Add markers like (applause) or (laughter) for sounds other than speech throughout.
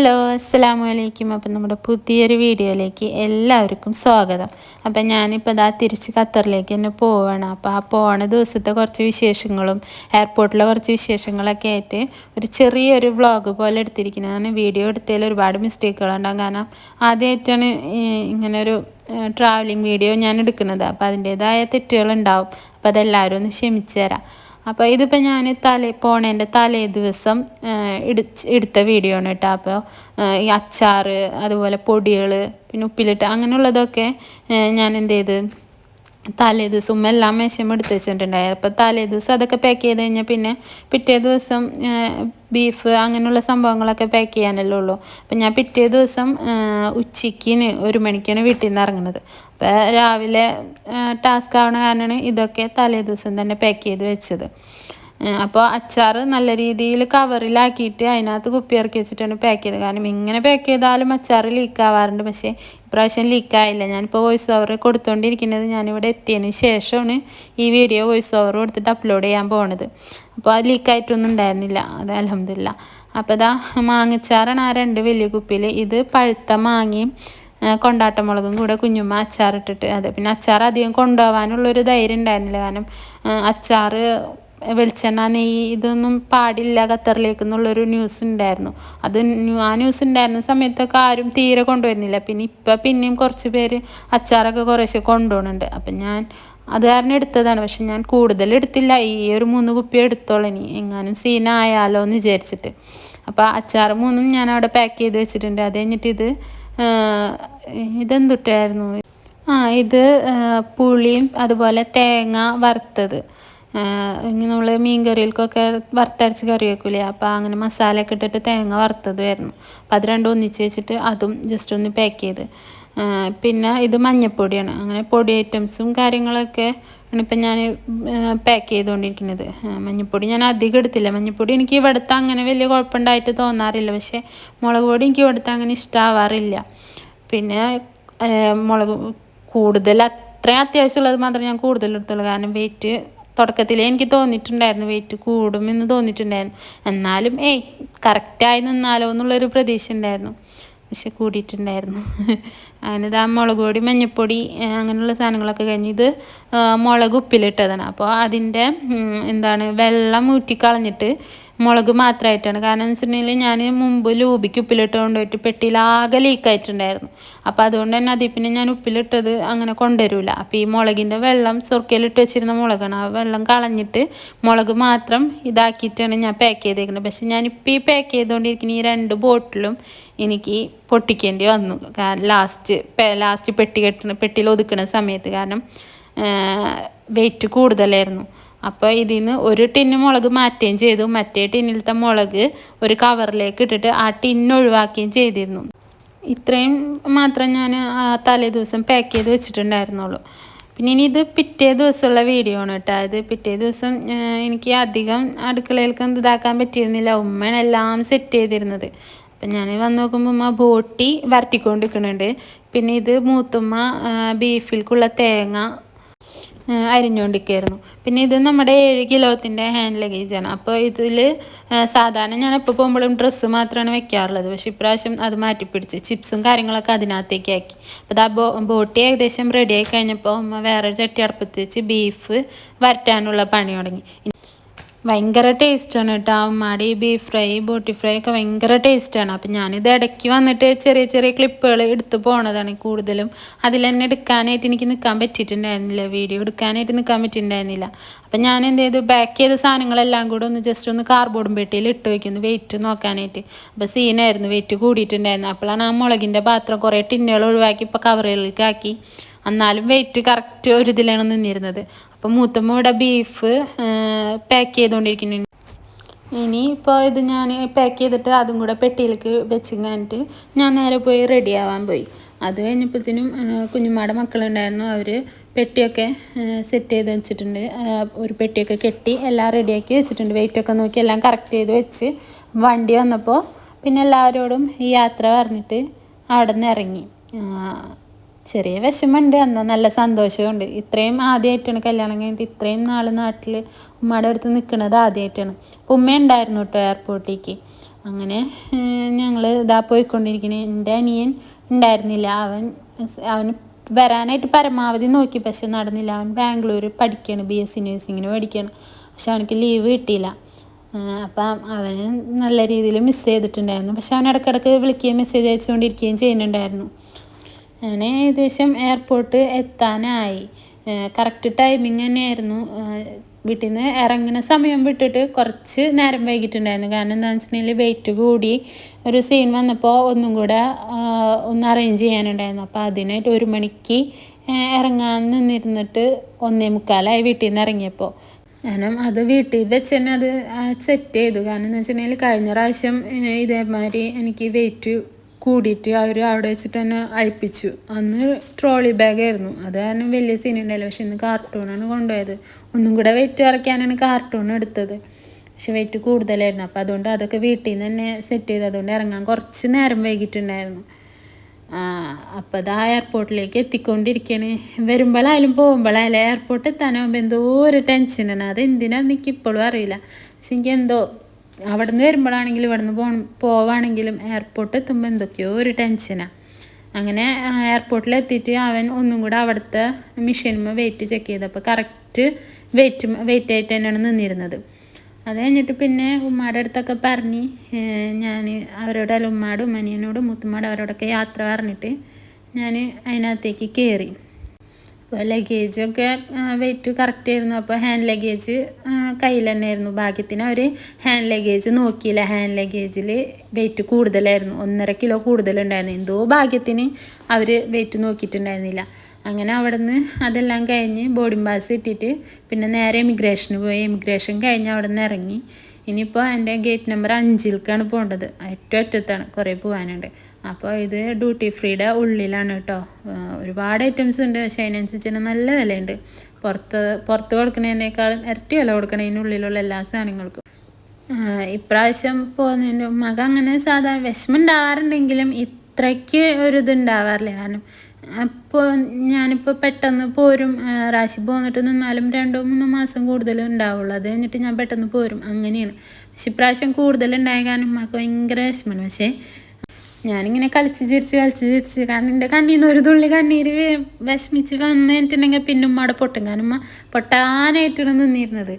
Hello അസ്സാം വലൈക്കും അപ്പം നമ്മുടെ പുതിയൊരു വീഡിയോയിലേക്ക് എല്ലാവർക്കും സ്വാഗതം. അപ്പം ഞാനിപ്പോൾ ഇതാ തിരിച്ച് ഖത്തറിലേക്ക് തന്നെ പോവുകയാണ് അപ്പോൾ ആ പോണ ദിവസത്തെ കുറച്ച് വിശേഷങ്ങളും എയർപോർട്ടിലെ കുറച്ച് വിശേഷങ്ങളൊക്കെ ആയിട്ട് ഒരു ചെറിയൊരു വ്ളോഗ് പോലെ എടുത്തിരിക്കുന്നതാണ് വീഡിയോ എടുത്തതിൽ ഒരുപാട് മിസ്റ്റേക്കുകളുണ്ടാകും കാരണം ആദ്യമായിട്ടാണ് ഇങ്ങനൊരു ട്രാവലിംഗ് വീഡിയോ ഞാൻ എടുക്കുന്നത്. അപ്പോൾ അതിന്റേതായ തെറ്റുകളുണ്ടാവും. അപ്പോൾ അതെല്ലാവരും ഒന്ന് ക്ഷമിച്ചു തരാം. അപ്പോൾ ഇതിപ്പോൾ ഞാൻ തലേ പോണേന്റെ തലേ ദിവസം ഇടിച്ച് എടുത്ത വീഡിയോ ആണ് കേട്ടോ അപ്പോൾ ഈ അച്ചാറ് അതുപോലെ പൊടികൾ പിന്നെ ഉപ്പിലിട്ട് അങ്ങനെയുള്ളതൊക്കെ ഞാൻ എന്ത് ചെയ്ത് തലേ ദിവസം എല്ലാം മേശം എടുത്ത് വെച്ചിട്ടുണ്ടായി. അപ്പോൾ തലേ ദിവസം അതൊക്കെ പാക്ക് ചെയ്ത് കഴിഞ്ഞാൽ പിന്നെ പിറ്റേ ദിവസം ബീഫ് അങ്ങനെയുള്ള സംഭവങ്ങളൊക്കെ പാക്ക് ചെയ്യാനല്ലേ ഉള്ളൂ. അപ്പം ഞാൻ പിറ്റേ ദിവസം ഉച്ചയ്ക്കിന് ഒരു മണിക്കാണ് വീട്ടിൽ നിന്ന് ഇറങ്ങുന്നത്. അപ്പോൾ രാവിലെ ടാസ്ക് ആവണ കാരണമാണ് ഇതൊക്കെ തലേ ദിവസം തന്നെ പാക്ക് ചെയ്ത് വെച്ചത്. അപ്പോൾ അച്ചാർ നല്ല രീതിയിൽ കവറിലാക്കിയിട്ട് അതിനകത്ത് കുപ്പി ഇറക്കി വെച്ചിട്ടാണ് പാക്ക് ചെയ്തത്. കാരണം ഇങ്ങനെ പാക്ക് ചെയ്താലും അച്ചാർ ലീക്ക് ആവാറുണ്ട്. പക്ഷേ ഇപ്രാവശ്യം ലീക്കായില്ല ഞാനിപ്പോൾ വോയിസ് ഓവർ കൊടുത്തുകൊണ്ടിരിക്കുന്നത് ഞാനിവിടെ എത്തിയതിന് ശേഷമാണ് ഈ വീഡിയോ വോയിസ് ഓവർ കൊടുത്തിട്ട് അപ്ലോഡ് ചെയ്യാൻ പോണത്. അപ്പോൾ അത് ലീക്കായിട്ടൊന്നും ഉണ്ടായിരുന്നില്ല. അത് അലഹമില്ല അപ്പോൾ ഇതാ മാങ്ങച്ചാറാണ് ആ രണ്ട് വലിയ കുപ്പിയിൽ ഇത് പഴുത്ത മാങ്ങയും കൊണ്ടാട്ടമുളകും കൂടെ കുഞ്ഞുമ്മ അച്ചാറിട്ടിട്ട്. അതെ പിന്നെ അച്ചാർ അധികം കൊണ്ടുപോകാനുള്ളൊരു ധൈര്യം ഉണ്ടായിരുന്നില്ല. കാരണം അച്ചാർ വെളിച്ചെണ്ണ നെയ്യ് ഇതൊന്നും പാടില്ല ഖത്തറിലേക്ക് എന്നുള്ളൊരു ന്യൂസ് ഉണ്ടായിരുന്നു. അത് ആ ന്യൂസ് ഉണ്ടായിരുന്ന സമയത്തൊക്കെ ആരും തീരെ കൊണ്ടുവരുന്നില്ല. പിന്നെ ഇപ്പം പിന്നെയും കുറച്ച് പേര് അച്ചാറൊക്കെ കുറേശ്ശെ കൊണ്ടുപോകുന്നുണ്ട്. അപ്പം ഞാൻ അത് കാരണം എടുത്തതാണ്. പക്ഷെ ഞാൻ കൂടുതൽ എടുത്തില്ല. ഈ ഒരു മൂന്ന് കുപ്പി എടുത്തോളൂ ഇനി. എങ്ങാനും സീനായാലോ എന്ന് വിചാരിച്ചിട്ട്. അപ്പോൾ അച്ചാർ മൂന്നും ഞാൻ അവിടെ പാക്ക് ചെയ്ത് വെച്ചിട്ടുണ്ട്. അത് കഴിഞ്ഞിട്ട് ഇത് ഇതെന്തുട്ടായിരുന്നു? ആ ഇത് പുളിയും അതുപോലെ തേങ്ങ വറുത്തത്. ഇങ്ങനെ നമ്മൾ മീൻ വറുത്തരച്ച് കറി വെക്കൂലേ? അപ്പോൾ അങ്ങനെ മസാലയൊക്കെ ഇട്ടിട്ട് തേങ്ങ വറുത്തതുമായിരുന്നു. അപ്പോൾ അത് രണ്ടും ഒന്നിച്ച് വെച്ചിട്ട് അതും ജസ്റ്റ് ഒന്ന് പാക്ക് ചെയ്ത്. പിന്നെ ഇത് മഞ്ഞപ്പൊടിയാണ്. അങ്ങനെ പൊടി ഐറ്റംസും കാര്യങ്ങളൊക്കെ ആണ് ഇപ്പം ഞാൻ പാക്ക് ചെയ്തുകൊണ്ടിരിക്കുന്നത് മഞ്ഞപ്പൊടി ഞാൻ അധികം എടുത്തില്ല. മഞ്ഞപ്പൊടി എനിക്ക് ഇവിടുത്തെ അങ്ങനെ വലിയ കുഴപ്പമുണ്ടായിട്ട് തോന്നാറില്ല. പക്ഷേ മുളക് പൊടി എനിക്ക് ഇവിടുത്തെ അങ്ങനെ ഇഷ്ടമാവാറില്ല പിന്നെ മുളക് കൂടുതൽ അത്രയും അത്യാവശ്യമുള്ളത് മാത്രമേ ഞാൻ കൂടുതൽ എടുത്തുള്ളൂ. കാരണം വെയിറ്റ് തുടക്കത്തിൽ എനിക്ക് തോന്നിയിട്ടുണ്ടായിരുന്നു വെയിറ്റ് കൂടുമെന്ന് തോന്നിയിട്ടുണ്ടായിരുന്നു. എന്നാലും ഏയ് കറക്റ്റായി നിന്നാലോ എന്നുള്ളൊരു പ്രതീക്ഷ ഉണ്ടായിരുന്നു. പക്ഷെ കൂടിയിട്ടുണ്ടായിരുന്നു. (laughs) അതിനിത് ഇതാ മുളക് പൊടി മഞ്ഞൾപ്പൊടി അങ്ങനെയുള്ള സാധനങ്ങളൊക്കെ കഴിഞ്ഞ് ഇത് മുളക് ഉപ്പിലിട്ടതാണ്. അപ്പോൾ അതിന്റെ എന്താണ് വെള്ളം ഊറ്റിക്കളഞ്ഞിട്ട് മുളക് മാത്രമായിട്ടാണ് കാരണം എന്ന് വെച്ചിട്ടുണ്ടെങ്കിൽ ഞാൻ മുമ്പ് ലൂബിക്ക് ഉപ്പിലിട്ട് കൊണ്ടുപോയിട്ട് പെട്ടിയിലാകെ ലീക്കായിട്ടുണ്ടായിരുന്നു അപ്പോൾ അതുകൊണ്ട് തന്നെ അതിൽ പിന്നെ ഞാൻ ഉപ്പിലിട്ടത് അങ്ങനെ കൊണ്ടുവരില്ല അപ്പോൾ ഈ മുളകിന്റെ വെള്ളം സുർക്കയിലിട്ട് വെച്ചിരുന്ന മുളകാണ്. ആ വെള്ളം കളഞ്ഞിട്ട് മുളക് മാത്രം ഇതാക്കിയിട്ടാണ് ഞാൻ പാക്ക് ചെയ്തേക്കുന്നത്. പക്ഷെ ഞാനിപ്പോൾ ഈ പാക്ക് ചെയ്തുകൊണ്ടിരിക്കുന്ന ഈ രണ്ട് ബോട്ടിലും എനിക്ക് പൊട്ടിക്കേണ്ടി വന്നു. കാരണം ലാസ്റ്റ് ലാസ്റ്റ് പെട്ടി കെട്ടണ പെട്ടിയിൽ ഒതുക്കുന്ന സമയത്ത്. കാരണം വെയിറ്റ് കൂടുതലായിരുന്നു. അപ്പോൾ ഇതിൽ നിന്ന് ഒരു ടിന്ന് മുളക് മാറ്റുകയും ചെയ്തു. മറ്റേ ടിന്നിലത്തെ മുളക് ഒരു കവറിലേക്ക് ഇട്ടിട്ട് ആ ടിന്ന് ഒഴിവാക്കുകയും ചെയ്തിരുന്നു. ഇത്രയും മാത്രം ഞാൻ ആ തലേ ദിവസം പാക്ക് ചെയ്ത് വെച്ചിട്ടുണ്ടായിരുന്നുള്ളൂ. പിന്നെ ഇനി ഇത് പിറ്റേ ദിവസമുള്ള വീഡിയോ ആണ് കേട്ടോ. ഇത് പിറ്റേ ദിവസം എനിക്ക് അധികം അടുക്കളയിലേക്ക് ഇതാക്കാൻ പറ്റിയിരുന്നില്ല. ഉമ്മയാണ് എല്ലാം സെറ്റ് ചെയ്തിരുന്നത്. അപ്പം ഞാൻ വന്ന് നോക്കുമ്പോൾ ഉമ്മ ബോട്ടി വരട്ടിക്കൊണ്ട് നിൽക്കുന്നുണ്ട് പിന്നെ ഇത് മൂത്തുമ്മ ബീഫിൽക്കുള്ള തേങ്ങ അരിഞ്ഞുകൊണ്ടിരിക്കുകയായിരുന്നു. പിന്നെ ഇത് നമ്മുടെ ഏഴ് കിലോത്തിന്റെ ഹാൻഡ് ലഗേജാണ് അപ്പോൾ ഇതിൽ സാധാരണ ഞാൻ എപ്പോൾ പോകുമ്പോഴും ഡ്രസ്സ് മാത്രമാണ് വെക്കാറുള്ളത്. പക്ഷേ ഇപ്രാവശ്യം അത് മാറ്റിപ്പിടിച്ച് ചിപ്സും കാര്യങ്ങളൊക്കെ അതിനകത്തേക്ക് ആക്കി. അപ്പോൾ ആ ബോ ബോട്ടി ഏകദേശം റെഡി ആയി കഴിഞ്ഞപ്പോൾ അമ്മ വേറെ ചട്ടി അടുപ്പത്ത് വെച്ച് ബീഫ് വരട്ടാനുള്ള പണി തുടങ്ങി. ഭയങ്കര ടേസ്റ്റാണ് കേട്ടോ അമ്മാടി ബീഫ് ഫ്രൈ ബോട്ടി ഫ്രൈ ഒക്കെ ഭയങ്കര ടേസ്റ്റാണ് അപ്പം ഞാനിത് ഇടയ്ക്ക് വന്നിട്ട് ചെറിയ ചെറിയ ക്ലിപ്പുകൾ എടുത്ത് പോണതാണ് കൂടുതലും. അതിൽ തന്നെ എടുക്കാനായിട്ട് എനിക്ക് നിൽക്കാൻ പറ്റിയിട്ടുണ്ടായിരുന്നില്ല. വീഡിയോ എടുക്കാനായിട്ട് നിൽക്കാൻ പറ്റിയിട്ടുണ്ടായിരുന്നില്ല. അപ്പം ഞാൻ എന്ത് ചെയ്തു? ബാക്ക് ചെയ്ത സാധനങ്ങളെല്ലാം കൂടെ ഒന്ന് ജസ്റ്റ് ഒന്ന് കാർബോർഡും പെട്ടിയിൽ ഇട്ട് വയ്ക്കുന്നു വെയിറ്റ് നോക്കാനായിട്ട്. അപ്പോൾ സീനായിരുന്നു വെയിറ്റ് കൂടിയിട്ടുണ്ടായിരുന്നു. അപ്പോഴാണ് ആ മുളകിന്റെ പാത്രം കുറേ ടിന്നുകൾ ഒഴിവാക്കി ഇപ്പോൾ കവറുകളിലേക്ക് ആക്കി. എന്നാലും വെയിറ്റ് കറക്റ്റ് ഒരു ഇതിലാണ് നിന്നിരുന്നത്. അപ്പോൾ മൂത്തമ്മ ഇവിടെ ബീഫ് പാക്ക് ചെയ്തുകൊണ്ടിരിക്കുന്നുണ്ട് ഇനി ഇപ്പോൾ ഇത് ഞാൻ പാക്ക് ചെയ്തിട്ട് അതും കൂടെ പെട്ടിയിലേക്ക് വെച്ച് കഴിഞ്ഞിട്ട് ഞാൻ നേരെ പോയി റെഡി ആവാൻ പോയി. അത് കഴിഞ്ഞപ്പോഴത്തേനും കുഞ്ഞുമാടെ മക്കളുണ്ടായിരുന്നു. അവർ പെട്ടിയൊക്കെ സെറ്റ് ചെയ്ത് വെച്ചിട്ടുണ്ട്. ഒരു പെട്ടിയൊക്കെ കെട്ടി എല്ലാം റെഡിയാക്കി വെച്ചിട്ടുണ്ട്. വെയിറ്റൊക്കെ നോക്കി എല്ലാം കറക്റ്റ് ചെയ്ത് വെച്ച് വണ്ടി വന്നപ്പോൾ പിന്നെ എല്ലാവരോടും ഈ യാത്ര പറഞ്ഞിട്ട് അവിടെ നിന്ന് ഇറങ്ങി ചെറിയ വിഷമമുണ്ട്. എന്നാൽ നല്ല സന്തോഷമുണ്ട് ഇത്രയും ആദ്യമായിട്ടാണ് കല്യാണം കഴിഞ്ഞിട്ട് ഇത്രയും നാൾ നാട്ടിൽ ഉമ്മയുടെ അടുത്ത് നിൽക്കുന്നത് ആദ്യമായിട്ടാണ് അപ്പോൾ ഉമ്മ ഉണ്ടായിരുന്നു കേട്ടോ എയർപോർട്ടിലേക്ക് അങ്ങനെ ഞങ്ങൾ ഇതാ പോയിക്കൊണ്ടിരിക്കുന്നത് എന്റെ അനിയൻ ഉണ്ടായിരുന്നില്ല. അവൻ അവന് വരാനായിട്ട് പരമാവധി നോക്കി. പക്ഷെ നടന്നില്ല. അവൻ ബാംഗ്ലൂർ പഠിക്കുകയാണ് ബി എസ് സി നഴ്സിങ്ങിന് പഠിക്കുകയാണ് പക്ഷെ അവനക്ക് ലീവ് കിട്ടിയില്ല. അപ്പം അവന് നല്ല രീതിയിൽ മിസ് ചെയ്തിട്ടുണ്ടായിരുന്നു. പക്ഷെ അവൻ ഇടയ്ക്കിടയ്ക്ക് വിളിക്കുകയും മെസ്സേജ് അയച്ചുകൊണ്ടിരിക്കുകയും ചെയ്യുന്നുണ്ടായിരുന്നു. അങ്ങനെ ഏകദേശം എയർപോർട്ട് എത്താനായി. കറക്റ്റ് ടൈമിങ് തന്നെയായിരുന്നു. വീട്ടിൽ നിന്ന് ഇറങ്ങുന്ന സമയം വിട്ടിട്ട് കുറച്ച് നേരം വൈകിട്ടുണ്ടായിരുന്നു. കാരണം എന്താണെന്ന് വെച്ചിട്ടുണ്ടെങ്കിൽ വെയിറ്റ് കൂടി ഒരു സീൻ വന്നപ്പോൾ ഒന്നും കൂടെ ഒന്ന് അറേഞ്ച് ചെയ്യാനുണ്ടായിരുന്നു. അപ്പോൾ അതിനായിട്ട് ഒരു മണിക്ക് ഇറങ്ങാൻ നിന്നിരുന്നിട്ട് ഒന്നേ മുക്കാലായി വീട്ടിൽ നിന്ന് ഇറങ്ങിയപ്പോൾ കാരണം അത് വീട്ടിൽ വെച്ച് തന്നെ അത് സെറ്റ് ചെയ്തു. കാരണം എന്ന് വെച്ചിട്ടുണ്ടെങ്കിൽ കഴിഞ്ഞ പ്രാവശ്യം ഇതേമാതിരി എനിക്ക് വെയിറ്റ് കൂടിയിട്ട് അവർ അവിടെ വെച്ചിട്ട് തന്നെ അഴിപ്പിച്ചു. അന്ന് ട്രോളി ബാഗായിരുന്നു അത് കാരണം വലിയ സീൻ ഉണ്ടായില്ല പക്ഷെ ഇന്ന് കാർട്ടൂണാണ് കൊണ്ടുപോയത്. ഒന്നും കൂടെ വെയിറ്റ് കുറയ്ക്കാനാണ് കാർട്ടൂൺ എടുത്തത്. പക്ഷെ വെയിറ്റ് കൂടുതലായിരുന്നു. അപ്പോൾ അതുകൊണ്ട് അതൊക്കെ വീട്ടിൽ നിന്ന് തന്നെ സെറ്റ് ചെയ്ത്. അതുകൊണ്ട് ഇറങ്ങാൻ കുറച്ച് നേരം വൈകിട്ടുണ്ടായിരുന്നു. അപ്പോൾ അത് ആ എയർപോർട്ടിലേക്ക് എത്തിക്കൊണ്ടിരിക്കുകയാണ് വരുമ്പോഴായാലും പോകുമ്പോഴായാലും എയർപോർട്ട് എത്താനാകുമ്പോൾ എന്തോ ഒരു ടെൻഷനാണ് അത് എന്തിനാന്ന് എനിക്ക് ഇപ്പോഴും അറിയില്ല. പക്ഷെ എനിക്ക് എന്തോ അവിടെ നിന്ന് വരുമ്പോഴാണെങ്കിലും ഇവിടെ നിന്ന് പോ പോവാണെങ്കിലും എയർപോർട്ട് എത്തുമ്പോൾ എന്തൊക്കെയോ ഒരു ടെൻഷനാണ് അങ്ങനെ എയർപോർട്ടിൽ എത്തിയിട്ട് അവൻ ഒന്നും കൂടെ അവിടുത്തെ മെഷീനുമ്പോൾ വെയിറ്റ് ചെക്ക് ചെയ്തപ്പോൾ കറക്റ്റ് വെയിറ്റ് വെയിറ്റ് ആയിട്ട് തന്നെയാണ് നിന്നിരുന്നത്. അത് കഴിഞ്ഞിട്ട് പിന്നെ ഉമ്മാടെ അടുത്തൊക്കെ പറഞ്ഞ് ഞാൻ അവരോട് അല്ല ഉമ്മാടും അനിയനോടും മുത്തുമ്മാടും അവരോടൊക്കെ യാത്ര പറഞ്ഞിട്ട് ഞാൻ അതിനകത്തേക്ക് കയറി ലഗേജൊക്കെ വെയിറ്റ് കറക്റ്റ് ആയിരുന്നു. അപ്പോൾ ഹാൻഡ് ലഗേജ് കയ്യിൽ തന്നെ ആയിരുന്നു ഭാഗ്യത്തിന് അവർ ഹാൻഡ് ലഗേജ് നോക്കിയില്ല. ഹാൻഡ് ലഗേജിൽ വെയിറ്റ് കൂടുതലായിരുന്നു. ഒന്നര കിലോ കൂടുതലുണ്ടായിരുന്നു. എന്തോ ഭാഗ്യത്തിന് അവർ വെയിറ്റ് നോക്കിയിട്ടുണ്ടായിരുന്നില്ല. അങ്ങനെ അവിടെ നിന്ന് അതെല്ലാം കഴിഞ്ഞ് ബോർഡിംഗ് പാസ് ഇട്ടിട്ട് പിന്നെ നേരെ ഇമിഗ്രേഷന് പോയി. ഇമിഗ്രേഷൻ കഴിഞ്ഞ് അവിടെ നിന്ന് ഇറങ്ങി. ഇനിയിപ്പോൾ എന്റെ ഗേറ്റ് നമ്പർ അഞ്ചിലേക്കാണ് പോകേണ്ടത്. ഏറ്റവും അറ്റത്താണ്. കുറേ പോകാനുണ്ട് അപ്പോൾ ഇത് ഡ്യൂട്ടി ഫ്രീയുടെ ഉള്ളിലാണ് കേട്ടോ ഒരുപാട് ഐറ്റംസ് ഉണ്ട്. പക്ഷേ അതിനനുസരിച്ച് തന്നെ നല്ല വിലയുണ്ട്. പുറത്ത് പുറത്ത് കൊടുക്കുന്നതിനേക്കാളും ഇരട്ടി വില കൊടുക്കണതിനുള്ളിലുള്ള എല്ലാ സാധനങ്ങൾക്കും. ഇപ്രാവശ്യം പോകുന്നതിന് മക അങ്ങനെ സാധാരണ വിഷമം ഉണ്ടാവാറുണ്ടെങ്കിലും ഇത്രയ്ക്ക് ഒരു ഇതുണ്ടാവാറില്ല കാരണം അപ്പോൾ ഞാനിപ്പോൾ പെട്ടെന്ന് പോരും. റാശി പോന്നിട്ട് നിന്നാലും രണ്ടോ മൂന്നോ മാസം കൂടുതൽ ഉണ്ടാവുള്ളൂ. അത് കഴിഞ്ഞിട്ട് ഞാൻ പെട്ടെന്ന് പോരും. അങ്ങനെയാണ്. പക്ഷെ ഇപ്രാവശ്യം കൂടുതൽ ഉണ്ടായ കാരണം ഉമ്മക്ക് ഭയങ്കര വിഷമമാണ്. പക്ഷേ ഞാനിങ്ങനെ കളിച്ച് ചിരിച്ച് കളിച്ച് ചിരിച്ച് കാരണം എന്റെ കണ്ണിൽ നിന്ന് ഒരു തുള്ളി കണ്ണീര് വിഷമിച്ച് വന്നിട്ടുണ്ടെങ്കിൽ പിന്നെ ഉമ്മയുടെ പൊട്ടും. കാരണം ഉമ്മ പൊട്ടാനായിട്ടാണ് നിന്നിരുന്നത്.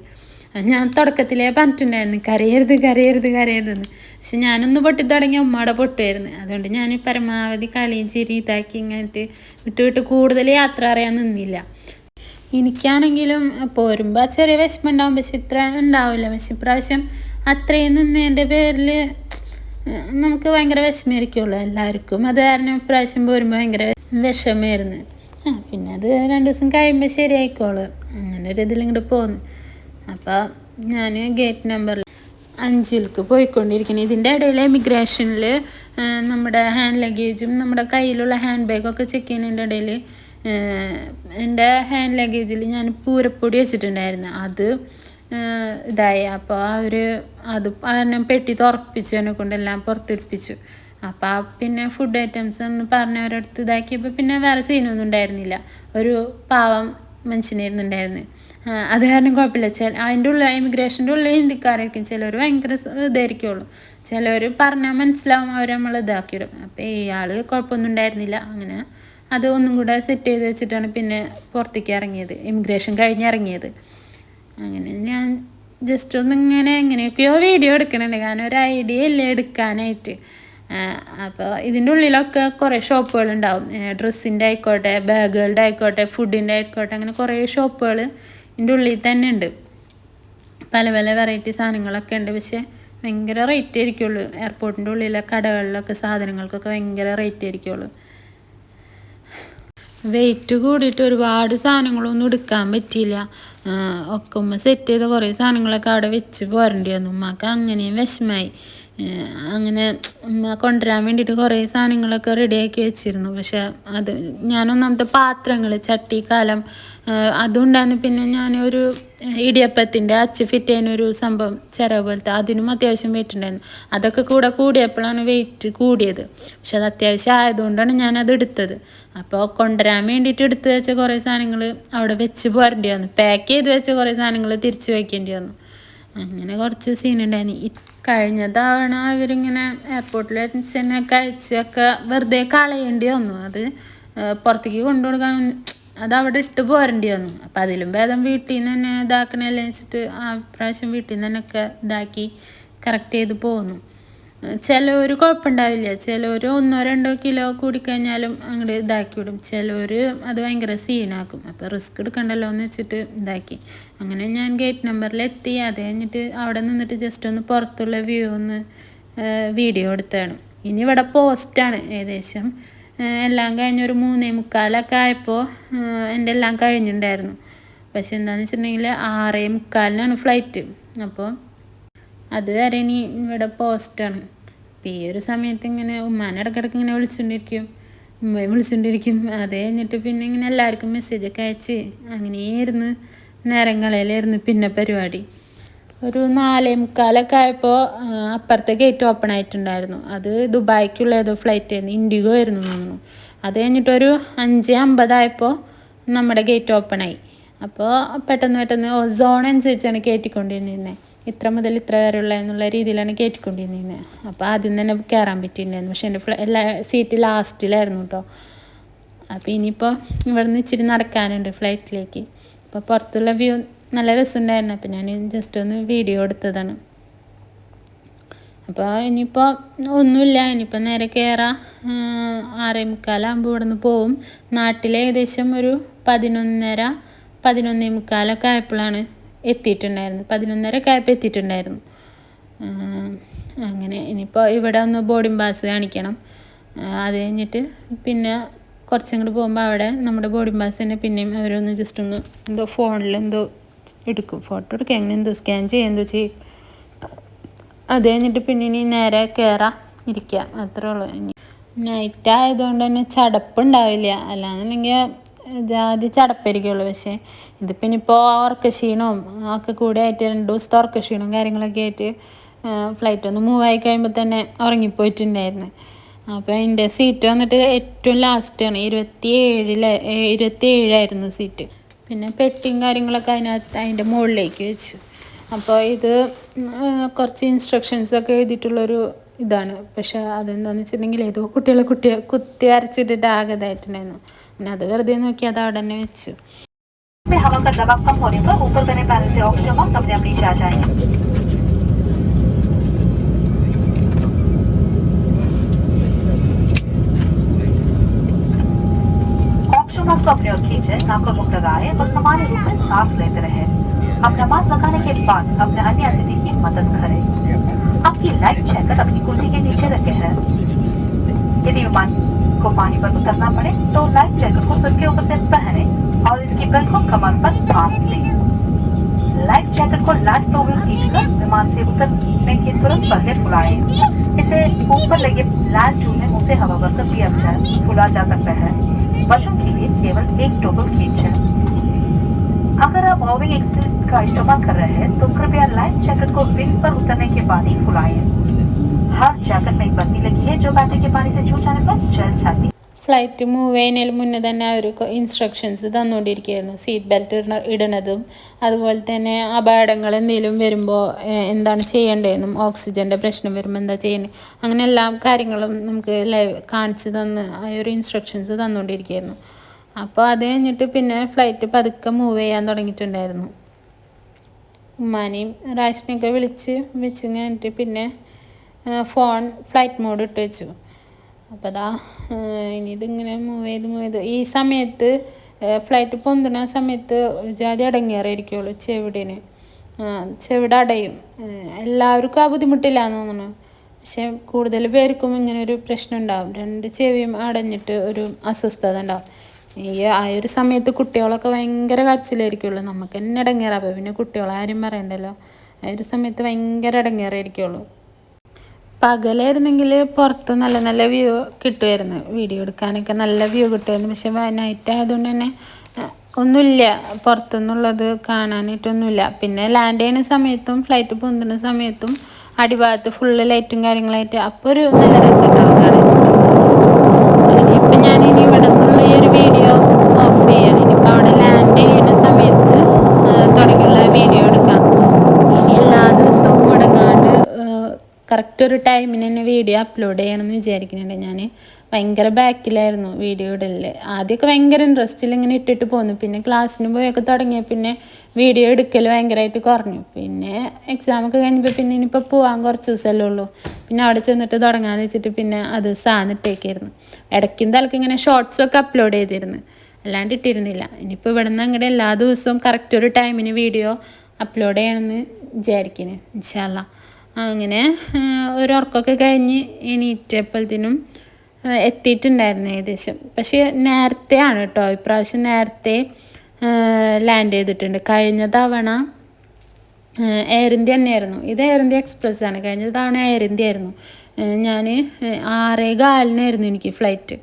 ഞാൻ തുടക്കത്തിലേ പറഞ്ഞിട്ടുണ്ടായിരുന്നു. കരയരുത് കരയരുത് കരയരുതെന്ന് പക്ഷെ ഞാനൊന്ന് പൊട്ടി തുടങ്ങി ഉമ്മയുടെ പൊട്ടുമായിരുന്നു അതുകൊണ്ട് ഞാൻ പരമാവധി കളിയും ചിരി ഇതാക്കി ഇങ്ങനത്തെ വിട്ട് വിട്ട് കൂടുതൽ യാത്ര അറിയാൻ നിന്നില്ല. എനിക്കാണെങ്കിലും പോരുമ്പോൾ ചെറിയ വിഷമം ഉണ്ടാവും. പക്ഷെ ഇത്ര ഉണ്ടാവില്ല. പക്ഷെ ഇപ്രാവശ്യം അത്രയും നിന്നതിന്റെ പേരിൽ നമുക്ക് ഭയങ്കര വിഷമമായിരിക്കുമല്ലോ എല്ലാവർക്കും. അത് കാരണം ഇപ്രാവശ്യം പോരുമ്പോൾ ഭയങ്കര വിഷമമായിരുന്നു. ആ പിന്നെ അത് രണ്ട് ദിവസം കഴിയുമ്പോൾ ശരിയായിക്കോളും. അങ്ങനെ ഒരു ഇതിലിങ്ങോട്ട് പോന്നു. അപ്പോൾ ഞാൻ ഗേറ്റ് നമ്പറിൽ അഞ്ചിലേക്ക് പോയിക്കൊണ്ടിരിക്കുന്നത് ഇതിന്റെ ഇടയിൽ എമിഗ്രേഷനിൽ നമ്മുടെ ഹാൻഡ് ലഗേജും നമ്മുടെ കയ്യിലുള്ള ഹാൻഡ് ബാഗൊക്കെ ചെക്ക് ചെയ്യുന്നതിന്റെ ഇടയിൽ എന്റെ ഹാൻഡ് ലഗേജിൽ ഞാൻ പൂരപ്പൊടി വെച്ചിട്ടുണ്ടായിരുന്നു. അത് ഇതായി. അപ്പോൾ അവർ അത് കാരണം പെട്ടി തുറപ്പിച്ചു എന്നെ കൊണ്ട് എല്ലാം പുറത്തെടുപ്പിച്ചു ആ പിന്നെ ഫുഡ് ഐറ്റംസ് എന്ന് പറഞ്ഞവരടുത്ത് ഇതാക്കിയപ്പോൾ പിന്നെ വേറെ സീനൊന്നും ഉണ്ടായിരുന്നില്ല. ഒരു പാവം മനുഷ്യനായിരുന്നുണ്ടായിരുന്നു അത് കാരണം കുഴപ്പമില്ല. ചില അതിന്റെ ഉള്ളിൽ ഇമിഗ്രേഷന്റെ ഉള്ളിൽ ഹിന്ദിക്കാരായിരിക്കും. ചിലർ ഭയങ്കര ഇതായിരിക്കുള്ളൂ. ചിലർ പറഞ്ഞാൽ മനസ്സിലാവും അവർ നമ്മൾ ഇതാക്കിയിടും. അപ്പോൾ ഇയാൾ കുഴപ്പമൊന്നും ഉണ്ടായിരുന്നില്ല. അങ്ങനെ അത് ഒന്നും കൂടെ സെറ്റ് ചെയ്ത് വെച്ചിട്ടാണ് പിന്നെ പുറത്തേക്ക് ഇറങ്ങിയത്. ഇമിഗ്രേഷൻ കഴിഞ്ഞ് ഇറങ്ങിയത്. അങ്ങനെ ഞാൻ ജസ്റ്റ് ഒന്ന് ഇങ്ങനെ എങ്ങനെയൊക്കെയോ വീഡിയോ എടുക്കുന്നുണ്ട് കാരണം ഒരു ഐഡിയ ഇല്ല എടുക്കാനായിട്ട്. അപ്പോൾ ഇതിന്റെ ഉള്ളിലൊക്കെ കുറേ ഷോപ്പുകളുണ്ടാവും ഡ്രസ്സിന്റെ ആയിക്കോട്ടെ ബാഗുകളുടെ ആയിക്കോട്ടെ ഫുഡിന്റെ ആയിക്കോട്ടെ അങ്ങനെ കുറേ ഷോപ്പുകൾ ഇതിന്റെ ഉള്ളിൽ തന്നെ ഉണ്ട്. പല പല വെറൈറ്റി സാധനങ്ങളൊക്കെ ഉണ്ട്. പക്ഷേ ഭയങ്കര റേറ്റ് ആയിരിക്കുള്ളൂ. എയർപോർട്ടിന്റെ ഉള്ളിലെ കടകളിലൊക്കെ സാധനങ്ങൾക്കൊക്കെ ഭയങ്കര റേറ്റ് ആയിരിക്കുള്ളൂ. വെയിറ്റ് കൂടിയിട്ട് ഒരുപാട് സാധനങ്ങളൊന്നും എടുക്കാൻ പറ്റിയില്ല. ഒക്കെ ഉമ്മ സെറ്റ് ചെയ്ത കുറേ സാധനങ്ങളൊക്കെ അവിടെ വെച്ച് പോരേണ്ടി വന്നു. ഉമ്മക്ക് അങ്ങനെയും വിഷമായി അങ്ങനെ കൊണ്ടുവരാൻ വേണ്ടിയിട്ട് കുറേ സാധനങ്ങളൊക്കെ റെഡിയാക്കി വെച്ചിരുന്നു. പക്ഷെ അത് ഞാനൊന്നാമത്തെ പാത്രങ്ങൾ ചട്ടി കാലം അതുകൊണ്ടാണ് പിന്നെ ഞാൻ ഒരു ഇടിയപ്പത്തിന്റെ അച്ച് ഫിറ്റ് ചെയ്യുന്ന ഒരു സംഭവം ചിറ പോലത്തെ അതിനും അത്യാവശ്യം വെയിറ്റ് ഉണ്ടായിരുന്നു. അതൊക്കെ കൂടെ കൂടിയപ്പോഴാണ് വെയിറ്റ് കൂടിയത്. പക്ഷെ അത് അത്യാവശ്യം ആയതുകൊണ്ടാണ് ഞാനത് എടുത്തത്. അപ്പോൾ കൊണ്ടുവരാൻ വേണ്ടിയിട്ട് എടുത്ത് വെച്ച കുറേ സാധനങ്ങൾ അവിടെ വെച്ച് പോരേണ്ടി വന്നു. പാക്ക് ചെയ്ത് വെച്ച കുറേ സാധനങ്ങൾ തിരിച്ച് വയ്ക്കേണ്ടി വന്നു. അങ്ങനെ കുറച്ച് സീനുണ്ടായിരുന്നു ഈ കഴിഞ്ഞ തവണ ഇവരിങ്ങനെ എയർപോർട്ടിൽ വെച്ച് തന്നെ കഴിച്ചൊക്കെ വെറുതെ കളയേണ്ടി വന്നു. അത് പുറത്തേക്ക് കൊണ്ടുകൊടുക്കാൻ അത് അവിടെ ഇട്ട് പോരേണ്ടി വന്നു. അപ്പം അതിലും ഭേദം വീട്ടിൽ നിന്ന് തന്നെ ഇതാക്കണല്ലേ വെച്ചിട്ട് ആ പ്രാവശ്യം വീട്ടിൽ നിന്ന് തന്നെയൊക്കെ ഇതാക്കി കറക്റ്റ് ചെയ്ത് പോന്നു. ചിലവർ കുഴപ്പമുണ്ടാവില്ല. ചിലവർ ഒന്നോ രണ്ടോ കിലോ കൂടിക്കഴിഞ്ഞാലും അങ്ങോട്ട് ഇതാക്കി വിടും. ചിലവർ അത് ഭയങ്കര സീനാക്കും. അപ്പോൾ റിസ്ക് എടുക്കണ്ടല്ലോ എന്ന് വെച്ചിട്ട് ഇതാക്കി. അങ്ങനെ ഞാൻ ഗേറ്റ് നമ്പറിൽ എത്തി. അത് കഴിഞ്ഞിട്ട് അവിടെ നിന്നിട്ട് ജസ്റ്റ് ഒന്ന് പുറത്തുള്ള വ്യൂ ഒന്ന് വീഡിയോ എടുത്താണ്. ഇനി ഇവിടെ പോസ്റ്റാണ് ഏകദേശം. എല്ലാം കഴിഞ്ഞൊരു മൂന്നേ മുക്കാലൊക്കെ ആയപ്പോൾ എന്റെ എല്ലാം കഴിഞ്ഞിട്ടുണ്ടായിരുന്നു. പക്ഷെ എന്താണെന്ന് വെച്ചിട്ടുണ്ടെങ്കിൽ ആറേ മുക്കാലിനാണ് ഫ്ലൈറ്റ് അപ്പോൾ അതുവരെ ഇനി ഇവിടെ പോസ്റ്റാണ് അപ്പം ഈ ഒരു സമയത്ത് ഇങ്ങനെ ഉമ്മാനെ ഇടയ്ക്കിടയ്ക്ക് ഇങ്ങനെ വിളിച്ചുകൊണ്ടിരിക്കും ഉമ്മയെ വിളിച്ചുകൊണ്ടിരിക്കും അത് കഴിഞ്ഞിട്ട് പിന്നെ ഇങ്ങനെ എല്ലാവർക്കും മെസ്സേജൊക്കെ അയച്ച് അങ്ങനെയായിരുന്നു. നേരങ്ങളിലായിരുന്നു പിന്നെ പരിപാടി. ഒരു നാലേ മുക്കാലൊക്കെ ആയപ്പോൾ അപ്പുറത്തെ ഗേറ്റ് ഓപ്പൺ ആയിട്ടുണ്ടായിരുന്നു. അത് ദുബായ്ക്കുള്ള ഏതോ ഫ്ലൈറ്റ് ആയിരുന്നു. ഇൻഡിഗോ ആയിരുന്നു തോന്നുന്നു. അത് കഴിഞ്ഞിട്ടൊരു അഞ്ച് അമ്പതായപ്പോൾ നമ്മുടെ ഗേറ്റ് ഓപ്പൺ ആയി. അപ്പോൾ പെട്ടെന്ന് പെട്ടെന്ന് സോൺ അനുസരിച്ചാണ് കയറ്റിക്കൊണ്ടിരുന്നത് ഇത്ര മുതൽ ഇത്ര വരെയുള്ള എന്നുള്ള രീതിയിലാണ് കയറ്റിക്കൊണ്ടിരുന്നത് അപ്പോൾ ആദ്യം തന്നെ കയറാൻ പറ്റിയിട്ടുണ്ടായിരുന്നു പക്ഷേ എന്റെ എല്ലാ സീറ്റ് ലാസ്റ്റിലായിരുന്നു കേട്ടോ അപ്പോൾ ഇനിയിപ്പോൾ ഇവിടെ നിന്ന് ഇച്ചിരി നടക്കാനുണ്ട് ഫ്ലൈറ്റിലേക്ക് അപ്പോൾ പുറത്തുള്ള വ്യൂ നല്ല രസമുണ്ടായിരുന്നു. അപ്പോൾ ഞാൻ ജസ്റ്റ് ഒന്ന് വീഡിയോ എടുത്തതാണ്. അപ്പോൾ ഇനിയിപ്പോൾ ഒന്നുമില്ല. ഇനിയിപ്പോൾ നേരെ കയറാം ആറേ മുക്കാലാകുമ്പോൾ ഇവിടെ നിന്ന് പോവും. നാട്ടിൽ ഏകദേശം ഒരു പതിനൊന്നര പതിനൊന്നേ മുക്കാലൊക്കെ ആയപ്പോഴാണ് എത്തിയിട്ടുണ്ടായിരുന്നു. പതിനൊന്നര ക്യാപ്പ് എത്തിയിട്ടുണ്ടായിരുന്നു അങ്ങനെ ഇനിയിപ്പോൾ ഇവിടെ ഒന്ന് ബോർഡിംഗ് പാസ് കാണിക്കണം. അത് കഴിഞ്ഞിട്ട് പിന്നെ കുറച്ചും കൂടി പോകുമ്പോൾ അവിടെ നമ്മുടെ ബോർഡിംഗ് പാസ് തന്നെ പിന്നെയും അവരൊന്ന് ജസ്റ്റ് ഒന്ന് എന്തോ ഫോണിൽ എന്തോ എടുക്കും. ഫോട്ടോ എടുക്കുക എങ്ങനെ എന്തോ സ്കാൻ ചെയ്യുക എന്തോ ചെയ്യും. അത് കഴിഞ്ഞിട്ട് പിന്നെ ഇനി നേരെ കയറാം ഇരിക്കുക അത്രേ ഉള്ളൂ. നൈറ്റ് ആയതുകൊണ്ട് തന്നെ ചടപ്പുണ്ടാവില്ല അല്ലാന്നുണ്ടെങ്കിൽ ജാതി ചടപ്പായിരിക്കുള്ളൂ. പക്ഷേ ഇതിപ്പോൾ ഇനിയിപ്പോൾ ഉറക്കക്ഷീണവും ഒക്കെ കൂടെ ആയിട്ട് രണ്ട് ദിവസത്തെ ഉറക്കക്ഷീണവും കാര്യങ്ങളൊക്കെ ആയിട്ട് ഫ്ലൈറ്റ് ഒന്ന് മൂവ് ആയി കഴിയുമ്പോൾ തന്നെ ഉറങ്ങിപ്പോയിട്ടുണ്ടായിരുന്നു. അപ്പോൾ എന്റെ സീറ്റ് വന്നിട്ട് ഏറ്റവും ലാസ്റ്റാണ് ഇരുപത്തി ഏഴിലെ ഇരുപത്തി ഏഴായിരുന്നു സീറ്റ് പിന്നെ പെട്ടിയും കാര്യങ്ങളൊക്കെ അതിനകത്ത് അതിന്റെ മുകളിലേക്ക് വെച്ചു. അപ്പോൾ ഇത് കുറച്ച് ഇൻസ്ട്രക്ഷൻസൊക്കെ എഴുതിയിട്ടുള്ളൊരു ഇതാണ്. പക്ഷെ അതെന്താണെന്ന് വെച്ചിട്ടുണ്ടെങ്കിൽ ഏതോ കുട്ടികളെ കുട്ടിയെ കുത്തി അരച്ചിട്ടിട്ട് ആകെ ഇതായിട്ടുണ്ടായിരുന്നു. പിന്നെ അത് വെറുതെ നോക്കി അത് അവിടെ തന്നെ വെച്ചു. हवा का दबाव कम होने पर ऊपर बने पैनल से ऑक्सीजन मास्क अपने आप नीचे आ जाएँगे को खींचे, नाक और मुँह लगाए और सामान्य रूप से सांस लेते रहे। अपना मास्क लगाने के बाद अपने अन्य अतिथि की मदद करें। आपकी लाइफ जैकेट अपनी कुर्सी के नीचे रखे हैं। यदि विमान को पानी पर उतरना पड़े तो लाइफ जैकेट को सिर के ऊपर से पहने और इसकी बेल्ट को कमर पर बाँध लें लाइफ जैकेट को लाइफ टोवल खींचकर विमान से उतरने के तुरंत पहले फुलाएँ। इसे ऊपर लगे लाल ट्यूब में मुँह से हवा भरकर दिया जाए, फुला जा सकता है। बच्चों के लिए केवल एक टोवल खींचें अगर आप ओविंग एक्सिट का इस्तेमाल कर रहे हैं तो कृपया लाइफ जैकेट को विंग पर उतरने के बाद ही फुलाएँ। हर जैकेट में एक बत्ती लगी है, जो बैटरी के पानी से छू जाने पर जल जाती है ഫ്ലൈറ്റ് മൂവ് ചെയ്യുന്നതിന് മുന്നേ തന്നെ അവർ ഇൻസ്ട്രക്ഷൻസ് തന്നുകൊണ്ടിരിക്കുകയായിരുന്നു സീറ്റ് ബെൽറ്റ് ഇടണ ഇടണതും അതുപോലെ തന്നെ അപകടങ്ങൾ എന്തെങ്കിലും വരുമ്പോൾ എന്താണ് ചെയ്യേണ്ടതെന്നും ഓക്സിജന്റെ പ്രശ്നം വരുമ്പോൾ എന്താ ചെയ്യേണ്ടത് അങ്ങനെ എല്ലാ കാര്യങ്ങളും നമുക്ക് ലൈവ് കാണിച്ച് തന്ന് ആ ഒരു ഇൻസ്ട്രക്ഷൻസ് തന്നുകൊണ്ടിരിക്കുകയായിരുന്നു അപ്പോൾ അത് കഴിഞ്ഞിട്ട് പിന്നെ ഫ്ലൈറ്റ് പതുക്കെ മൂവ് ചെയ്യാൻ തുടങ്ങിയിട്ടുണ്ടായിരുന്നു. ഉമ്മാനെയും റാഷിനെയൊക്കെ വിളിച്ച് വെച്ച് കഴിഞ്ഞിട്ട് പിന്നെ ഫോൺ ഫ്ലൈറ്റ് മോഡ് ഇട്ട് വെച്ചു. അപ്പോൾ അതാ ഇനി ഇതിങ്ങനെ മൂവ് ചെയ്ത് മൂവ് ചെയ്ത്. ഈ സമയത്ത് ഫ്ലൈറ്റ് പൊന്തുന്ന സമയത്ത് ജാതി അടങ്ങിയറായിരിക്കുള്ളൂ ചെവിടിന്. ചെവിടെ അടയും. എല്ലാവർക്കും ആ ബുദ്ധിമുട്ടില്ല എന്ന് തോന്നുന്നു. പക്ഷെ കൂടുതൽ പേർക്കും ഇങ്ങനെ ഒരു പ്രശ്നം ഉണ്ടാവും രണ്ട് ചെവിയും അടഞ്ഞിട്ട് ഒരു അസ്വസ്ഥത ഉണ്ടാവും. ഈ ആ ഒരു സമയത്ത് കുട്ടികളൊക്കെ ഭയങ്കര കരച്ചിലായിരിക്കുള്ളൂ നമുക്ക് തന്നെ ഇടങ്ങേറാം പിന്നെ പിന്നെ കുട്ടികളാരും പറയണ്ടല്ലോ. ആ ഒരു സമയത്ത് ഭയങ്കര ഇടങ്ങേറായിരിക്കുള്ളൂ പകലായിരുന്നെങ്കിൽ പുറത്ത് നല്ല നല്ല വ്യൂ കിട്ടുമായിരുന്നു വീഡിയോ എടുക്കാനൊക്കെ നല്ല വ്യൂ കിട്ടുമായിരുന്നു പക്ഷെ നൈറ്റ് ആയതുകൊണ്ട് തന്നെ ഒന്നുമില്ല. പുറത്തുനിന്നുള്ളത് കാണാനായിട്ടൊന്നുമില്ല. പിന്നെ ലാൻഡ് ചെയ്യുന്ന സമയത്തും ഫ്ലൈറ്റ് പൊന്തുന്ന സമയത്തും അടിഭാഗത്ത് ഫുള്ള് ലൈറ്റും കാര്യങ്ങളായിട്ട് അപ്പോൾ ഒരു നല്ല രസം ഉണ്ടാവും കാണാനായിട്ട് ഞാൻ ഞാനിനി ഇവിടെ നിന്നുള്ള ഈ ഒരു വീഡിയോ ഓഫ് ചെയ്യാണ്. ഇനിയിപ്പോൾ അവിടെ ലാൻഡ് ചെയ്യുന്ന സമയത്ത് തുടങ്ങിയുള്ള വീഡിയോ എടുക്കാം ഇനി എല്ലാ കറക്റ്റ് ഒരു ടൈമിന് തന്നെ വീഡിയോ അപ്ലോഡ് ചെയ്യണമെന്ന് വിചാരിക്കുന്നുണ്ട്. ഞാൻ ഭയങ്കര ബാക്കിലായിരുന്നു വീഡിയോ ഇടലിൽ ആദ്യമൊക്കെ ഭയങ്കര ഇൻട്രസ്റ്റിൽ ഇങ്ങനെ ഇട്ടിട്ട് പോന്നു. പിന്നെ ക്ലാസ്സിന് പോയൊക്കെ തുടങ്ങിയ പിന്നെ വീഡിയോ എടുക്കൽ ഭയങ്കരമായിട്ട് കുറഞ്ഞു. പിന്നെ എക്സാമൊക്കെ കഴിഞ്ഞപ്പോൾ പിന്നെ ഇനിയിപ്പോൾ പോകാൻ കുറച്ച് ദിവസമല്ലേ ഉള്ളൂ. പിന്നെ അവിടെ ചെന്നിട്ട് തുടങ്ങാമെന്ന് വെച്ചിട്ട് പിന്നെ അത് സാന്നിട്ടേക്കായിരുന്നു ഇടയ്ക്കും തലക്ക് ഇങ്ങനെ ഷോർട്സൊക്കെ അപ്ലോഡ് ചെയ്തിരുന്നു. അല്ലാണ്ട് ഇട്ടിരുന്നില്ല. ഇനിയിപ്പോൾ ഇവിടെ നിന്ന് അങ്ങോട്ട് എല്ലാ ദിവസവും കറക്റ്റ് ഒരു ടൈമിന് വീഡിയോ അപ്ലോഡ് ചെയ്യണമെന്ന് വിചാരിക്കുന്നു ഇൻഷാല്ല അങ്ങനെ ആ, ഒരു ഉറക്കമൊക്കെ കഴിഞ്ഞ് എണീറ്റപ്പോഴത്തേനും എത്തിയിട്ടുണ്ടായിരുന്നു ഏകദേശം. പക്ഷേ നേരത്തെ ആണ് കേട്ടോ ഇപ്രാവശ്യം നേരത്തെ ലാൻഡ് ചെയ്തിട്ടുണ്ട്. കഴിഞ്ഞ തവണ എയർ ഇന്ത്യ തന്നെയായിരുന്നു. ഇത് എയർ ഇന്ത്യ എക്സ്പ്രസ് ആണ്. കഴിഞ്ഞ തവണ എയർ ഇന്ത്യ ആയിരുന്നു. ഞാൻ ആറേ കാലിനായിരുന്നു എനിക്ക് ഫ്ലൈറ്റ്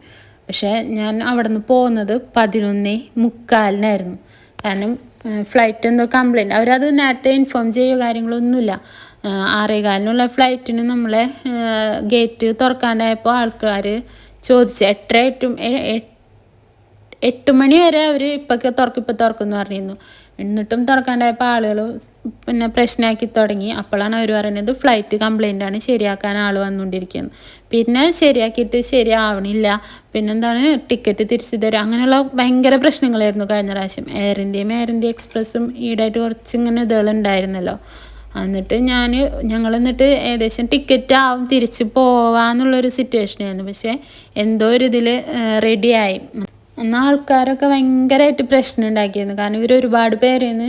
പക്ഷേ ഞാൻ അവിടെ നിന്ന് പോകുന്നത് പതിനൊന്നേ മുക്കാലിനായിരുന്നു. കാരണം ഫ്ലൈറ്റ് എന്തോ കംപ്ലൈന്റ് അവരത് നേരത്തെ ഇൻഫോം ചെയ്യുക കാര്യങ്ങളൊന്നുമില്ല. ആറേകാലിനുള്ള ഫ്ലൈറ്റിന് നമ്മളെ ഗേറ്റ് തുറക്കാണ്ടായപ്പോൾ ആൾക്കാർ ചോദിച്ചു എട്ടര എട്ടും എട്ട് മണി വരെ അവർ ഇപ്പൊക്കെ തുറക്കും ഇപ്പം തുറക്കുമെന്ന് പറഞ്ഞിരുന്നു. എന്നിട്ടും തുറക്കാണ്ടായപ്പോൾ ആളുകൾ പിന്നെ പ്രശ്നമാക്കി തുടങ്ങി. അപ്പോഴാണ് അവർ പറയുന്നത് ഫ്ലൈറ്റ് കംപ്ലൈന്റ് ആണ് ശരിയാക്കാൻ ആൾ വന്നുകൊണ്ടിരിക്കുന്നത് പിന്നെ ശരിയാക്കിയിട്ട് ശരിയാവണില്ല. പിന്നെന്താണ് ടിക്കറ്റ് തിരിച്ചു തരും. അങ്ങനെയുള്ള ഭയങ്കര പ്രശ്നങ്ങളായിരുന്നു കഴിഞ്ഞ പ്രാവശ്യം. എയർ ഇന്ത്യയും എയർ ഇന്ത്യ എക്സ്പ്രസ്സും ഈടായിട്ട് കുറച്ച് ഇങ്ങനെ ഇതുകളുണ്ടായിരുന്നല്ലോ. എന്നിട്ട് ഞാൻ ഞങ്ങൾ എന്നിട്ട് ഏകദേശം ടിക്കറ്റ് ആവും തിരിച്ച് പോവാന്നുള്ളൊരു സിറ്റുവേഷനായിരുന്നു പക്ഷേ എന്തോ ഒരു ഇതിൽ റെഡിയായി എന്നാൽ ആൾക്കാരൊക്കെ ഭയങ്കരമായിട്ട് പ്രശ്നം ഉണ്ടാക്കിയിരുന്നു. കാരണം ഇവർ ഒരുപാട് പേരെന്ന്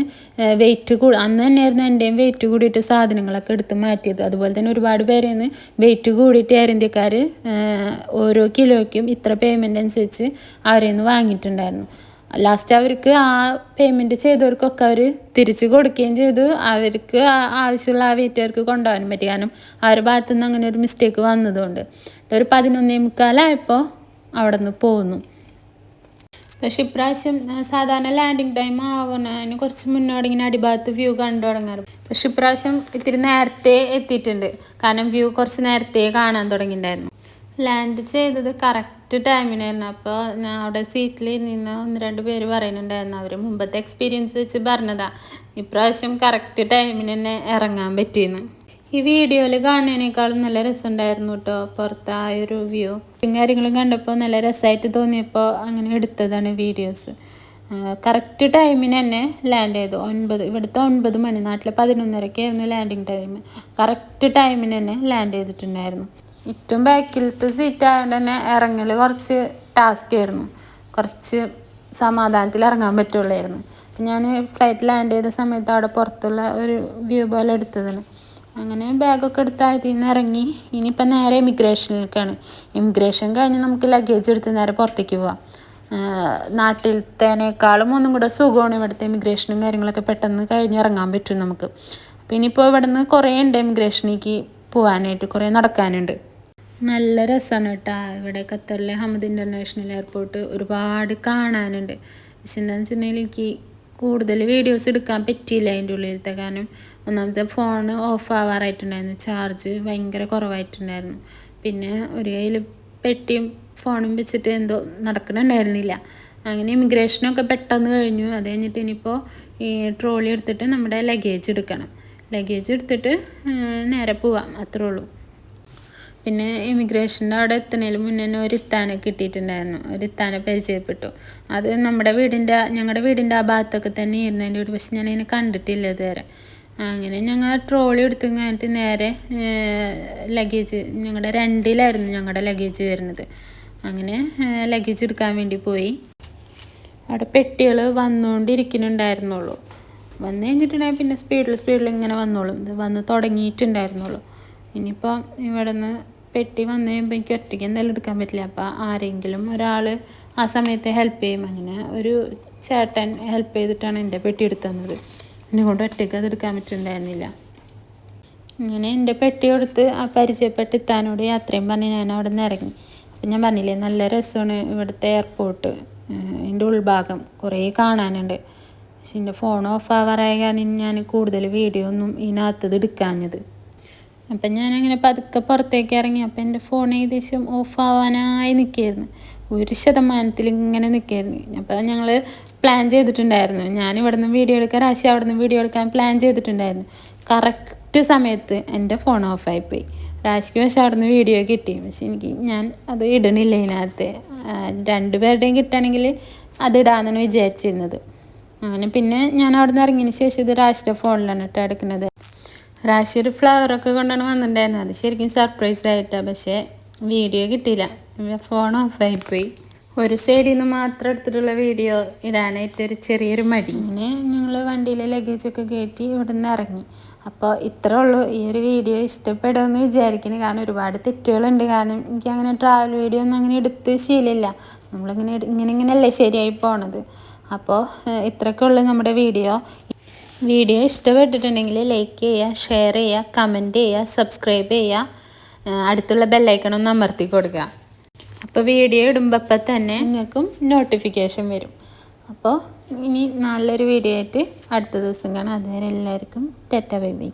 വെയിറ്റ് കൂടി അന്ന് തന്നെയായിരുന്നു എന്റെയും വെയിറ്റ് കൂടിയിട്ട് സാധനങ്ങളൊക്കെ എടുത്ത് മാറ്റിയത്. അതുപോലെ തന്നെ ഒരുപാട് പേരെന്ന് വെയിറ്റ് കൂടിയിട്ട് എയർ ഇന്ത്യക്കാർ ഓരോ കിലോയ്ക്കും ഇത്ര പേയ്മെന്റ് അനുസരിച്ച് അവരിൽ നിന്ന് വാങ്ങിയിട്ടുണ്ടായിരുന്നു. ലാസ്റ്റ് അവർക്ക് ആ പേയ്മെന്റ് ചെയ്തവർക്കൊക്കെ അവർ തിരിച്ചു കൊടുക്കുകയും ചെയ്തു. അവർക്ക് ആവശ്യമുള്ള ആ വീട്ടുകാർക്ക് കൊണ്ടുപോകാനും പറ്റി. കാരണം അവരുടെ ഭാഗത്തു നിന്ന് അങ്ങനെ ഒരു മിസ്റ്റേക്ക് വന്നതുകൊണ്ട്. ഒരു പതിനൊന്നേ മുക്കാലായപ്പോൾ അവിടെ നിന്ന് പോന്നു. പക്ഷെ ഇപ്രാവശ്യം സാധാരണ ലാൻഡിങ് ടൈം ആവുന്നതിന് കുറച്ച് മുന്നോട്ട് ഇങ്ങനെ അടിഭാഗത്ത് വ്യൂ കണ്ടു തുടങ്ങാറ്. പക്ഷെ ഇപ്രാവശ്യം ഇത്തിരി നേരത്തെ എത്തിയിട്ടുണ്ട്. കാരണം വ്യൂ കുറച്ച് നേരത്തെ കാണാൻ തുടങ്ങിയിട്ടുണ്ടായിരുന്നു. ലാൻഡ് ചെയ്തത് കറക്റ്റ് ടൈമിനായിരുന്നു അപ്പോൾ ഞാൻ അവിടെ സീറ്റിൽ നിന്ന് ഒന്ന് രണ്ട് പേര് പറയുന്നുണ്ടായിരുന്നു. അവർ മുമ്പത്തെ എക്സ്പീരിയൻസ് വെച്ച് പറഞ്ഞതാ. ഇപ്രാവശ്യം കറക്റ്റ് ടൈമിന് തന്നെ ഇറങ്ങാൻ പറ്റിയെന്ന് ഈ വീഡിയോയിൽ കാണുന്നതിനേക്കാളും നല്ല രസമുണ്ടായിരുന്നു കേട്ടോ പുറത്ത് ആ ഒരു വ്യൂ കാര്യങ്ങളും കണ്ടപ്പോൾ നല്ല രസമായിട്ട് തോന്നിയപ്പോൾ അങ്ങനെ എടുത്തതാണ് വീഡിയോസ് കറക്റ്റ് ടൈമിന് തന്നെ ലാൻഡ് ചെയ്തു. ഒൻപത് ഇവിടുത്തെ ഒൻപത് മണി നാട്ടിലെ പതിനൊന്നരക്കായിരുന്നു ലാൻഡിങ് ടൈം കറക്റ്റ് ടൈമിന് തന്നെ ലാൻഡ് ചെയ്തിട്ടുണ്ടായിരുന്നു. ഏറ്റവും ബാക്കിലത്തെ സീറ്റ് ആയതുകൊണ്ട് തന്നെ ഇറങ്ങൽ കുറച്ച് ടാസ്ക് ആയിരുന്നു. കുറച്ച് സമാധാനത്തിൽ ഇറങ്ങാൻ പറ്റുള്ളായിരുന്നു. ഞാൻ ഫ്ലൈറ്റ് ലാൻഡ് ചെയ്ത സമയത്ത് അവിടെ പുറത്തുള്ള ഒരു വ്യൂ പോലെ എടുത്തതാണ്. അങ്ങനെ ബാഗൊക്കെ എടുത്ത് അതിൽ നിന്ന് ഇറങ്ങി ഇനിയിപ്പോൾ നേരെ ഇമിഗ്രേഷനിലേക്കാണ് ഇമിഗ്രേഷൻ കഴിഞ്ഞ് നമുക്ക് ലഗേജ് എടുത്ത് നേരെ പുറത്തേക്ക് പോവാം. നാട്ടിലത്തേനേക്കാളും ഒന്നും കൂടെ സുഖമാണ് ഇവിടുത്തെ ഇമിഗ്രേഷനും കാര്യങ്ങളൊക്കെ പെട്ടെന്ന് കഴിഞ്ഞ് ഇറങ്ങാൻ പറ്റും നമുക്ക്. അപ്പം ഇനിയിപ്പോൾ ഇവിടെ നിന്ന് കുറേ ഉണ്ട് ഇമിഗ്രേഷനിലേക്ക് പോകാനായിട്ട് കുറേ നടക്കാനുണ്ട്. നല്ല രസമാണ് കേട്ടോ ഇവിടെ ഖത്തറിലെ ഹമദ് ഇന്റർനാഷണൽ എയർപോർട്ട് ഒരുപാട് കാണാനുണ്ട്. പക്ഷെ എന്താണെന്ന് വെച്ചിട്ടുണ്ടെങ്കിൽ എനിക്ക് കൂടുതൽ വീഡിയോസ് എടുക്കാൻ പറ്റിയില്ല അതിന്റെ ഉള്ളിലത്തെ കാരണം ഒന്നാമത്തെ ഫോൺ ഓഫ് ആവാറായിട്ടുണ്ടായിരുന്നു. ചാർജ് ഭയങ്കര കുറവായിട്ടുണ്ടായിരുന്നു. പിന്നെ ഒരു കയ്യിൽ പെട്ടിയും ഫോണും വെച്ചിട്ട് എന്തോ നടക്കണുണ്ടായിരുന്നില്ല. അങ്ങനെ ഇമിഗ്രേഷനൊക്കെ പെട്ടെന്ന് കഴിഞ്ഞു. അത് കഴിഞ്ഞിട്ട് ഇനിയിപ്പോൾ ഈ ട്രോളി എടുത്തിട്ട് നമ്മുടെ ലഗേജ് എടുക്കണം. ലഗേജ് എടുത്തിട്ട് നേരെ പോവാം. അത്രേ ഉള്ളൂ. പിന്നെ ഇമിഗ്രേഷന്റെ അവിടെ എത്തുന്നതിന് മുന്നേ തന്നെ ഒരു ഇത്താനെ കിട്ടിയിട്ടുണ്ടായിരുന്നു. ഒരു ഇത്താനെ പരിചയപ്പെട്ടു. അത് നമ്മുടെ വീടിന്റെ ഞങ്ങളുടെ വീടിന്റെ ആ ഭാഗത്തൊക്കെ തന്നെ ഇരുന്നതിന്റെ ഒരു പക്ഷെ ഞാനതിനെ കണ്ടിട്ടില്ല ഇതുവരെ. അങ്ങനെ ഞങ്ങൾ ട്രോളി എടുത്തു കഴിഞ്ഞിട്ട് നേരെ ലഗേജ് ഞങ്ങളുടെ രണ്ടിലായിരുന്നു ഞങ്ങളുടെ ലഗേജ് വരുന്നത്. അങ്ങനെ ലഗേജ് എടുക്കാൻ വേണ്ടി പോയി. അവിടെ പെട്ടികൾ വന്നുകൊണ്ടിരിക്കുന്നുണ്ടായിരുന്നുള്ളൂ വന്നു കഴിഞ്ഞിട്ടുണ്ടെങ്കിൽ പിന്നെ സ്പീഡിൽ സ്പീഡിൽ ഇങ്ങനെ വന്നോളും. ഇത് വന്ന് തുടങ്ങിയിട്ടുണ്ടായിരുന്നുള്ളൂ. ഇനിയിപ്പോൾ ഇവിടെ നിന്ന് പെട്ടി വന്നു കഴിയുമ്പോൾ എനിക്ക് ഒറ്റയ്ക്ക് എന്തായാലും എടുക്കാൻ പറ്റില്ല. അപ്പോൾ ആരെങ്കിലും ഒരാൾ ആ സമയത്ത് ഹെൽപ്പ് ചെയ്യും. അങ്ങനെ ഒരു ചേട്ടൻ ഹെൽപ്പ് ചെയ്തിട്ടാണ് എന്റെ പെട്ടി എടുത്തത് എന്നെ കൊണ്ട് ഒറ്റയ്ക്ക് അത് എടുക്കാൻ പറ്റുന്നുണ്ടായിരുന്നില്ല. ഇങ്ങനെ എന്റെ പെട്ടി കൊടുത്ത് ആ പരിചയപ്പെട്ട് യാത്രയും പറഞ്ഞ് ഞാൻ അവിടെ നിന്ന് ഇറങ്ങി. അപ്പം ഞാൻ പറഞ്ഞില്ലേ നല്ല രസമാണ് ഇവിടുത്തെ എയർപോർട്ട് എന്റെ ഉൾഭാഗം കുറേ കാണാനുണ്ട്. പക്ഷെ എന്റെ ഫോൺ ഓഫ് ആവാറായ കാരണം ഞാൻ കൂടുതൽ വീഡിയോ ഒന്നും ഇതിനകത്തത് എടുക്കാഞ്ഞത്. അപ്പം ഞാനങ്ങനെ പതുക്കെ പുറത്തേക്ക് ഇറങ്ങി. അപ്പം എന്റെ ഫോൺ ഏകദേശം ഓഫ് ആവാനായി നിൽക്കുകയായിരുന്നു ഒരു ശതമാനത്തിൽ ഇങ്ങനെ നിൽക്കുകയായിരുന്നു അപ്പോൾ ഞങ്ങൾ പ്ലാൻ ചെയ്തിട്ടുണ്ടായിരുന്നു. ഞാൻ ഇവിടുന്ന് വീഡിയോ എടുക്കാൻ രാശി അവിടെ നിന്ന് വീഡിയോ എടുക്കാൻ പ്ലാൻ ചെയ്തിട്ടുണ്ടായിരുന്നു. കറക്റ്റ് സമയത്ത് എന്റെ ഫോൺ ഓഫായിപ്പോയി രാശിക്ക് പക്ഷേ അവിടെ നിന്ന് വീഡിയോ കിട്ടി. പക്ഷെ എനിക്ക് ഞാൻ അത് ഇടണില്ല ഇതിനകത്ത്. രണ്ടുപേരുടെയും കിട്ടുകയാണെങ്കിൽ അത് ഇടാമെന്നാണ് വിചാരിച്ചിരുന്നത്. അങ്ങനെ പിന്നെ ഞാൻ അവിടെ നിന്ന് ഇറങ്ങിയതിന് ശേഷം ഇത് രാശിയുടെ ഫോണിലാണ് കേട്ടോ എടുക്കുന്നത്. രാശി ഒരു ഫ്ലവറൊക്കെ കൊണ്ടാണ് വന്നിട്ടുണ്ടായിരുന്നത് അത് ശരിക്കും സർപ്രൈസ് ആയിട്ടാണ് പക്ഷേ വീഡിയോ കിട്ടിയില്ല. ഫോൺ ഓഫായിപ്പോയി ഒരു സൈഡിൽ നിന്ന് മാത്രം എടുത്തിട്ടുള്ള വീഡിയോ ഇടാനായിട്ട് ഒരു ചെറിയൊരു മടി. ഇങ്ങനെ ഞങ്ങൾ വണ്ടിയിലെ ലഗേജൊക്കെ കയറ്റി ഇവിടെ നിന്ന് ഇറങ്ങി. അപ്പോൾ ഇത്രേ ഉള്ളൂ. ഈ ഒരു വീഡിയോ ഇഷ്ടപ്പെടുമെന്ന് വിചാരിക്കുന്നു. കാരണം ഒരുപാട് തെറ്റുകളുണ്ട്. കാരണം എനിക്ക് അങ്ങനെ ട്രാവൽ വീഡിയോ ഒന്നും അങ്ങനെ എടുത്ത് ശീലമില്ല. നമ്മളിങ്ങനെ ഇങ്ങനെ ഇങ്ങനെയല്ലേ ശരിയായി പോണത്. അപ്പോൾ ഏഹ്, ഇത്രയൊക്കെ ഉള്ളൂ നമ്മുടെ വീഡിയോ വീഡിയോ ഇഷ്ടപ്പെട്ടിട്ടുണ്ടെങ്കിൽ ലൈക്ക് ചെയ്യുക ഷെയർ ചെയ്യുക കമന്റ് ചെയ്യുക സബ്സ്ക്രൈബ് ചെയ്യുക അടുത്തുള്ള ബെല്ലൈക്കണൊന്ന് അമർത്തി കൊടുക്കുക. അപ്പോൾ വീഡിയോ ഇടുമ്പോൾ അപ്പം തന്നെ നിങ്ങൾക്കും നോട്ടിഫിക്കേഷൻ വരും. അപ്പോൾ ഇനി നല്ലൊരു വീഡിയോ ആയിട്ട് അടുത്ത ദിവസം കാണാം. അതുവരെ എല്ലാവർക്കും ടെറ്റ ബൈ ബൈ.